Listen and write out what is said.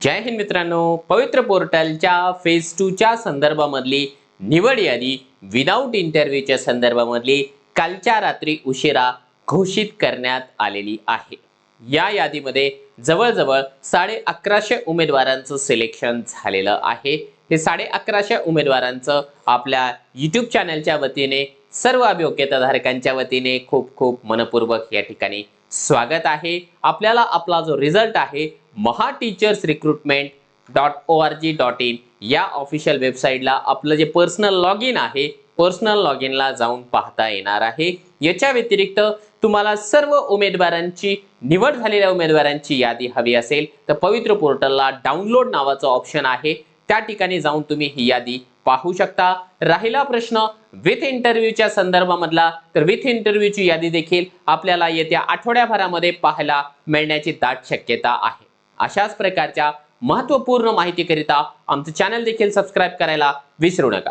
जय हिंद मित्रांनो पवित्र पोर्टलच्या फेज टूच्या संदर्भामधली निवड यादी विदाऊट इंटरव्ह्यूच्या संदर्भामधली कालच्या रात्री उशिरा घोषित करण्यात आलेली आहे. या यादीमध्ये जवळजवळ साडे अकराशे उमेदवारांचं सिलेक्शन झालेलं आहे. हे साडे अकराशे उमेदवारांचं आपल्या यूट्यूब चॅनलच्या वतीने सर्व अभियोग्यताधारकांच्या वतीने खूप खूप मनपूर्वक या ठिकाणी स्वागत आहे. आपल्याला आपला जो रिझल्ट आहे Maha teachers recruitment dot O R G dot in या ऑफिशियल वेबसाईटला आपलं जे पर्सनल लॉग इन आहे पर्सनल लॉग इनला जाऊन पाहता येणार आहे. याच्या व्यतिरिक्त तुम्हाला सर्व उमेदवारांची निवड झालेल्या उमेदवारांची यादी हवी असेल तर पवित्र पोर्टलला डाउनलोड नावाचं ऑप्शन आहे. त्या ठिकाणी जाऊन तुम्ही ही यादी पाहू शकता. राहिला प्रश्न विथ इंटरव्ह्यूच्या संदर्भामधला. तर विथ इंटरव्ह्यूची यादी देखील आपल्याला येत्या आठवड्याभरामध्ये पाहायला मिळण्याची दाट शक्यता आहे. अशाच प्रकारच्या महत्त्वपूर्ण माहितीकरिता आमचं चॅनल देखील सबस्क्राईब करायला विसरू नका.